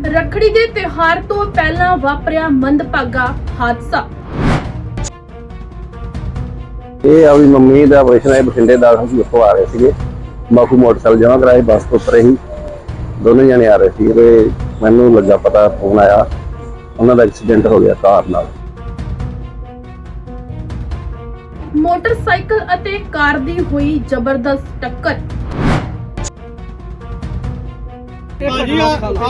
ਰੱਖੜੀ ਦੇ ਤਿਉਹਾਰ ਤੋਂ ਪਹਿਲਾਂ ਵਾਪਰਿਆ ਮੰਦਭਾਗਾ ਹਾਦਸਾ। ਇਹ ਆ ਵੀ ਮੰਮੀ ਦਾ ਆਪਰੇਸ਼ਨ ਹੈ ਬਠਿੰਡੇ ਦਾ ਅਸੀਂ ਉੱਥੋਂ ਆ ਰਹੇ ਸੀਗੇ। ਬਾਪੂ ਮੋਟਰਸਾਈਕਲ ਜਮਾ ਕਰਾਏ ਬੱਸ ਤੋਂ ਉਤਰੇ ਸੀ ਦੋਨੇ ਜਣੇ ਆ ਰਹੇ ਸੀ ਤੇ ਮੈਨੂੰ ਲੱਗਾ ਪਤਾ ਫੋਨ ਆਇਆ ਉਹਨਾਂ ਦਾ ਐਕਸੀਡੈਂਟ ਹੋ ਗਿਆ ਕਾਰ ਨਾਲ। ਮੋਟਰਸਾਈਕਲ ਅਤੇ ਕਾਰ ਦੀ ਹੋਈ ਜ਼ਬਰਦਸਤ ਟੱਕਰ। ਭਾਜੀ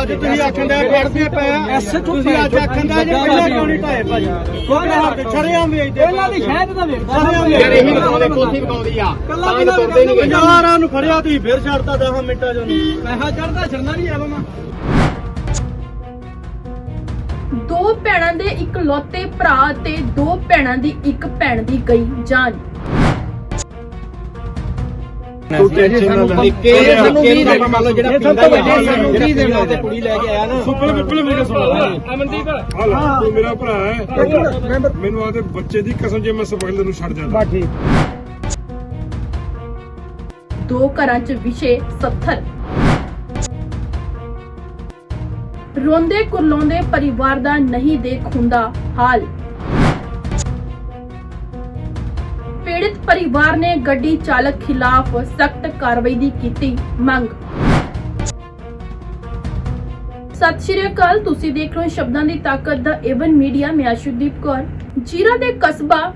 ਅੱਜ ਤੁਸੀਂ ਆਖਣ ਦੇ ਫੜਦੇ ਪਏ ਆ। ਤੁਸੀਂ ਅੱਜ ਆਖਣ ਦੇ ਜੇ ਪਹਿਲਾਂ ਕਿਉਂ ਨਹੀਂ ਢਾਏ ਭਾਜੀ? ਕੋਈ ਹੱਥ ਛੜਿਆਂ ਵੇਚਦੇ ਇਹਨਾਂ ਦੀ ਸ਼ਹਿਦ ਦਾ ਵੇਚਦਾ ਯਾਰ ਇਹੀ ਬਤਾਉਂਦੇ ਕੋਠੀ ਬਤਾਉਂਦੀ ਆ। ਕੱਲਾ ਤਾਂ ਵੀ ਹੀ ਤਾਂ ਤੁਰਦੇ ਨਹੀਂ ਗਏ। ਯਾਰਾਂ ਨੂੰ ਫੜਿਆ ਤੁਸੀਂ ਫਿਰ ਛੱਡਤਾ 10 ਮਿੰਟਾਂ ਚੋਂ ਪੈਸਾ ਚੜਦਾ ਛੜਨਾ ਨਹੀਂ ਆਵਾ ਮੈਂ। ਦੋ ਭੈਣਾਂ ਦੇ ਇਕਲੌਤੇ ਭਰਾ ਤੇ ਦੋ ਭੈਣਾਂ ਦੀ ਇੱਕ ਭੈਣ ਦੀ ਗਈ ਜਾਨ। ਨਿੱਕੇ ਸਾਨੂੰ ਵੀ ਦੇ ਮੰਨ ਲਓ ਜਿਹੜਾ ਪੀਂਦਾ ਹੀ ਆ ਸਾਨੂੰ ਵੀ ਦੇਣਾ? ਤੇ ਕੁੜੀ ਲੈ ਕੇ ਆਇਆ ਨਾ। ਸੁਪਰ ਬਿੱਪਲ ਮੇਰੇ ਸੁਣ ਅਮਨਦੀਪ। ਹਾਲਾ ਤੂੰ ਮੇਰਾ ਭਰਾ ਹੈ। ਮੈਨੂੰ ਆਦੇ ਬੱਚੇ ਦੀ ਕਸਮ ਜੇ ਮੈਂ ਸਪਾਈਲ ਤੈਨੂੰ ਛੱਡ ਜਾਂਦਾ। ਦੋ ਘਰਾਂ 'ਚ ਵਿਸ਼ੇ 70 ਰੋਂਦੇ ਕੁਰਲਾਉਂਦੇ ਪਰਿਵਾਰ ਦਾ ਨਹੀਂ ਦੇਖ ਹੁੰਦਾ ਹਾਲ। ਪੀੜਿਤ ਪਰਿਵਾਰ ਨੇ ਗੱਡੀ ਚਾਲਕ ਖਿਲਾਫ ਸਖਤ ਕਾਰਵਾਈ ਦੀ ਕੀਤੀ ਮੰਗ। ਸਤਿ ਸ਼੍ਰੀ ਅਕਾਲ, ਤੁਸੀਂ ਦੇਖ ਰਹੇ ਹੋ ਸ਼ਬਦਾਂ ਦੀ ਤਾਕਤ ਦਾ ਏਵਨ ਮੀਡੀਆ, ਮੈਂ ਅਸ਼ੁਦੀਪ ਕੌਰ। ਜੀਰਾ ਦੇ ਕਸਬਾ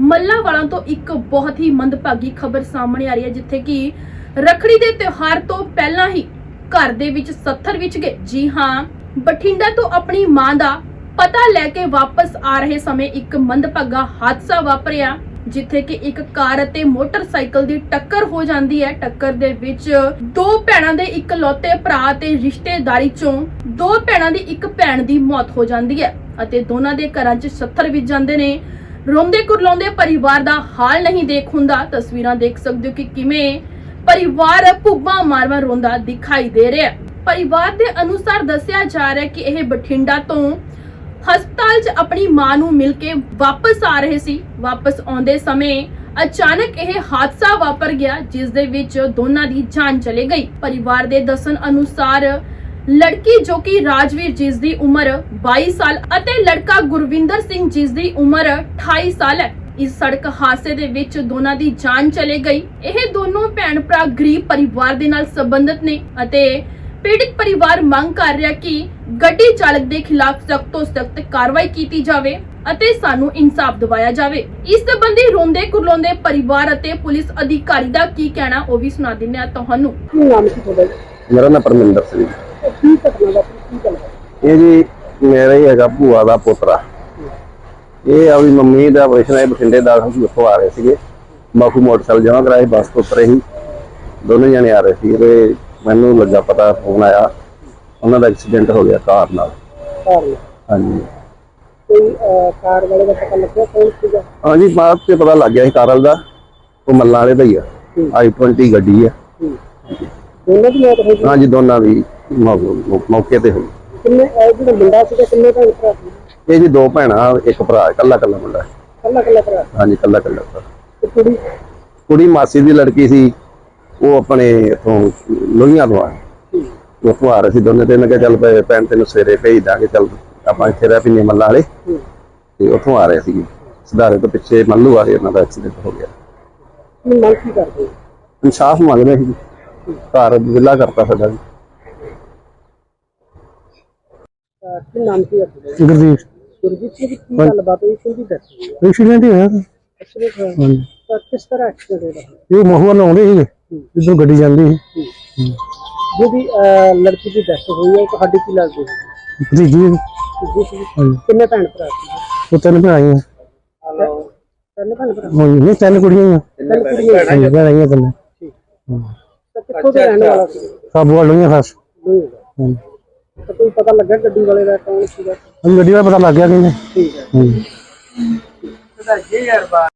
ਮੱਲਾਵਾਲਾਂ ਤੋਂ ਇੱਕ ਬਹੁਤ ਹੀ ਮੰਦਭਾਗੀ ਖਬਰ ਸਾਹਮਣੇ ਆ ਰਹੀ ਹੈ, ਜਿੱਥੇ ਕਿ ਰਖੜੀ ਦੇ ਤਿਉਹਾਰ ਤੋਂ ਪਹਿਲਾਂ ਹੀ ਘਰ ਦੇ ਵਿੱਚ 70 ਵਿੱਚ ਗਏ। ਜੀ ਹਾਂ, ਬਠਿੰਡਾ ਤੋਂ ਆਪਣੀ ਮਾਂ ਦਾ ਪਤਾ ਲੈ ਕੇ ਵਾਪਸ ਆ ਰਹੇ ਸਮੇਂ ਇੱਕ ਮੰਦਭਾਗਾ ਹਾਦਸਾ ਵਾਪਰਿਆ। ਜਿੱਥੇ ਕਿ ਇੱਕ ਕਾਰ ਅਤੇ ਮੋਟਰਸਾਈਕਲ ਦੀ ਟੱਕਰ ਹੋ ਜਾਂਦੀ ਹੈ। ਟੱਕਰ ਦੇ ਵਿੱਚ ਦੋ ਭੈਣਾਂ ਦੇ ਇਕਲੌਤੇ ਭਰਾ ਤੇ ਰਿਸ਼ਤੇਦਾਰੀ ਚੋਂ ਦੋ ਭੈਣਾਂ ਦੀ ਇੱਕ ਭੈਣ ਦੀ ਮੌਤ ਹੋ ਜਾਂਦੀ ਹੈ ਅਤੇ ਦੋਨਾਂ ਦੇ ਘਰਾਂ 'ਚ 70 ਵਿੱਚ ਜਾਂਦੇ ਨੇ। ਰੋਂਦੇ ਕੁਰਲਾਉਂਦੇ ਪਰਿਵਾਰ ਦਾ ਹਾਲ ਨਹੀਂ ਦੇਖ ਹੁੰਦਾ। ਤਸਵੀਰਾਂ ਦੇਖ ਸਕਦੇ ਹੋ ਕਿ ਕਿਵੇਂ ਪਰਿਵਾਰ ਭੁੱਬਾਂ ਮਾਰਵਾ ਰੋਂਦਾ ਦਿਖਾਈ ਦੇ ਰਿਹਾ ਪਰਿਵਾਰ ਦੇ ਅਨੁਸਾਰ ਦੱਸਿਆ ਜਾ ਰਿਹਾ ਕਿ ਇਹ ਬਠਿੰਡਾ ਤੋਂ ਹਸਪਤਾਲ 'ਚ ਆਪਣੀ ਮਾਂ ਨੂੰ ਮਿਲ ਕੇ ਵਾਪਸ ਆ ਰਹੇ ਸੀ। ਵਾਪਸ ਆਉਂਦੇ ਸਮੇਂ ਅਚਾਨਕ ਇਹ ਹਾਦਸਾ ਵਾਪਰ ਗਿਆ, ਜਿਸ ਦੇ ਵਿੱਚ ਦੋਨਾਂ ਦੀ ਜਾਨ ਚਲੇ ਗਈ। ਪਰਿਵਾਰ ਦੇ ਦੱਸਣ ਅਨੁਸਾਰ ਲੜਕੀ ਜੋ ਕਿ ਰਾਜਵੀਰ, ਜਿਸ ਦੀ ਉਮਰ 22 ਸਾਲ ਅਤੇ ਲੜਕਾ ਗੁਰਵਿੰਦਰ ਸਿੰਘ, ਜਿਸ ਦੀ ਉਮਰ 28 ਸਾਲ ਹੈ, ਇਸ ਸੜਕ ਹਾਦਸੇ ਦੇ ਵਿੱਚ ਦੋਨਾਂ ਦੀ ਜਾਨ ਚਲੇ ਗਈ। ਇਹ ਦੋਨੋਂ ਭੈਣ ਭਰਾ ਗਰੀਬ ਪਰਿਵਾਰ ਦੇ ਨਾਲ ਸੰਬੰਧਿਤ ਨੇ ਅਤੇ ਪੀੜਿਤ ਪਰਿਵਾਰ ਮੰਗ ਕਰ ਰਿਹਾ ਕਿ ਗੱਡੀ ਚਾਲਕ ਦੇ ਖਿਲਾਫ ਸਖਤ ਤੋਂ ਸਖਤ ਕਾਰਵਾਈ ਕੀਤੀ ਜਾਵੇ ਅਤੇ ਸਾਨੂੰ ਇਨਸਾਫ ਦਿਵਾਇਆ ਜਾਵੇ। ਇਸ ਸੰਬੰਧੀ ਰੋਂਦੇ ਕੁਰਲਾਉਂਦੇ ਪਰਿਵਾਰ ਅਤੇ ਪੁਲਿਸ ਅਧਿਕਾਰੀ ਦਾ ਕੀ ਕਹਿਣਾ ਉਹ ਵੀ ਸੁਣਾ ਦਿੰਦੇ ਆ ਤੁਹਾਨੂੰ। ਮੇਰਾ ਨਾਮ ਪਰਮਿੰਦਰ ਸਿੰਘ। ਇਹ ਜੀ ਮੇਰਾ ਹੀ ਹੈਗਾ ਭੂਆ ਦਾ ਪੁੱਤਰਾ ਇਹ ਆ ਵੀ ਮੰਮੀ ਦਾ ਆਪਰੇਸ਼ਨ ਹੈ ਬਠਿੰਡੇ ਦਾ ਅਸੀਂ ਉੱਥੋਂ ਆ ਰਹੇ ਸੀਗੇ। ਬਾਪੂ ਮੋਟਰਸਾਈਕਲ ਜਮਾ ਕਰਾਏ ਬੱਸ ਤੋਂ ਉਤਰੇ ਸੀ ਦੋਨੇ ਜਣੇ ਆ ਰਹੇ ਸੀ ਤੇ ਮੈਨੂੰ ਲੱਗਾ ਪਤਾ ਫੋਨ ਆਇਆ। ਉਹਨਾਂ ਦਾ ਐਕਸੀਡੈਂਟ ਹੋ ਗਿਆ ਕਾਰ ਨਾਲ। ਹਾਂਜੀ। ਕਾਰ ਵਾਲੇ ਦਾ ਪਤਾ ਲੱਗਿਆ ਕੌਣ ਸੀਗਾ? ਹਾਂਜੀ ਬਾਅਦ ਤੇ ਪਤਾ ਲੱਗ ਗਿਆ ਸੀ ਕਾਰਲ ਦਾ। ਉਹ ਮੱਲਾਂ ਵਾਲੇ ਦਾ ਹੀ ਆ। ਆਈ 20 ਗੱਡੀ ਆ। ਦੋਨਾਂ ਦੀ ਮੌਤ ਹੋਈ? ਹਾਂਜੀ ਦੋਨਾਂ ਦੀ ਮੌ- ਮੌਕੇ ਤੇ ਹੋਈ। ਕਿੰਨੇ ਇਹ ਜਿਹੜਾ ਮੁੰਡਾ ਸੀਗਾ ਕਿੰਨੇ ਭੈਣ ਭਰਾ ਸੀ? ਇਹ ਜੀ ਦੋ ਭੈਣਾਂ ਇੱਕ ਭਰਾ ਇਕੱਲਾ ਇਕੱਲਾ ਮੁੰਡਾ। ਹੈ। ਕੱਲਾ ਕੱਲਾ ਭਰਾ? ਹਾਂਜੀ ਇਕੱਲਾ ਇਕੱਲਾ ਭਰਾ। ਤੇ ਕੁੜੀ? ਕੁੜੀ ਮਾਸੀ ਦੀ ਲੜਕੀ ਸੀ। ਉਹ ਆਪਣੇ ਇਥੋਂ ਲੋਹੀਆਂ ਤੋਂ ਆ। ਉੱਥੋਂ ਆ ਰਹੇ ਸੀ ਦੋਨੇ ਤੇ ਮੈਂ ਕਿਹਾ ਚੱਲ ਭੈ- ਭੈਣ ਤੈਨੂੰ ਸਵੇਰੇ ਭੇਜ ਦਾਂਗੇ ਚੱਲ ਆਪਾਂ ਇੱਥੇ ਰਹਿ ਪਿੰਨੇ ਮੱਲਾ ਵਾਲੇ। ਤੇ ਉੱਥੋਂ ਆ ਰਹੇ ਸੀ ਸਿਧਾਰੇ ਤੋਂ ਪਿੱਛੇ ਮੱਲੂ ਵਾਲੇ ਉਹਨਾਂ ਦਾ ਐਕਸੀਡੈਂਟ ਹੋ ਗਿਆ। ਕੀ ਮੰਗ ਕੀ ਕਰਦੇ ਇਨਸਾਫ ਮੰਗਦੇ ਸੀ ਘਰ ਵਿਲਾ ਕਰਤਾ ਸਾਡਾ ਜੀ। ਕੀ ਨਾਮ ਸੀ ਆਪਣਾ ਗੁਰਦੀਪ। ਸਿੰਘ ਦੀ ਕੀ ਗੱਲਬਾਤ ਹੋਈ? ਸੀ ਉਹਦੀ ਦੱਸੋ ਐਕਸੀਡੈਂਟ ਹੀ ਹੋਇਆ। ਐਕਸੀਡੈਂਟ ਹੋਇਆ। ਕਿਸ ਤਰ੍ਹਾਂ ਐਕਸੀਡੈਂਟ ਹੋਇਆ? ਇਹ ਮਹੂਆ ਨਾਲ ਆਉਂਦੇ ਸੀਗੇ ਜਿੱਦੋਂ ਗੱਡੀ ਜਾਂਦੀ ਸੀ। ਲੜਕੀ ਦੀ ਡੈਥ ਹੋਈ ਹੈ ਉਹ ਤੁਹਾਡੀ ਕੀ ਲੱਗਦੀ ਹੈ। ਭਤੀਜੀ ਜੀ। ਸੀ ਹਾਂਜੀ ਕਿੰਨੇ ਭੈਣ ਭਰਾ ਸੀ? ਉਹ ਤਿੰਨ ਭੈਣਾਂ ਆਈਆਂ। ਤਿੰਨ ਭੈਣ ਭਰਾ? ਹਾਂਜੀ ਨਹੀਂ ਤਿੰਨ ਕੁੜੀਆਂ ਹੀ ਆ ਤਿੰਨ ਕੁੜੀਆਂ ਹਾਂਜੀ ਭੈਣਾਂ ਆਈਆਂ ਤਿੰਨ। ਤਾਂ ਕਿੱਥੋਂ ਦੇ ਰਹਿਣ ਵਾਲਾ ਸੀ? ਸਾਬੂ ਵਾਲ ਲਈਆਂ ਖਾਸ। ਨਹੀਂ ਹੈਗਾ। ਹਾਂਜੀ। ਤਾਂ ਕੋਈ ਪਤਾ ਲੱਗਾ ਗੱਡੀ ਵਾਲੇ ਦਾ ਕੌਣ ਸੀਗਾ? ਗੱਡੀ ਦਾ ਪਤਾ ਲੱਗ ਗਿਆ ਕਹਿੰਦੇ ਠੀਕ ਹੈ। ਹਾਂਜੀ। ਇਹਦਾ 1000 ਬਾਰ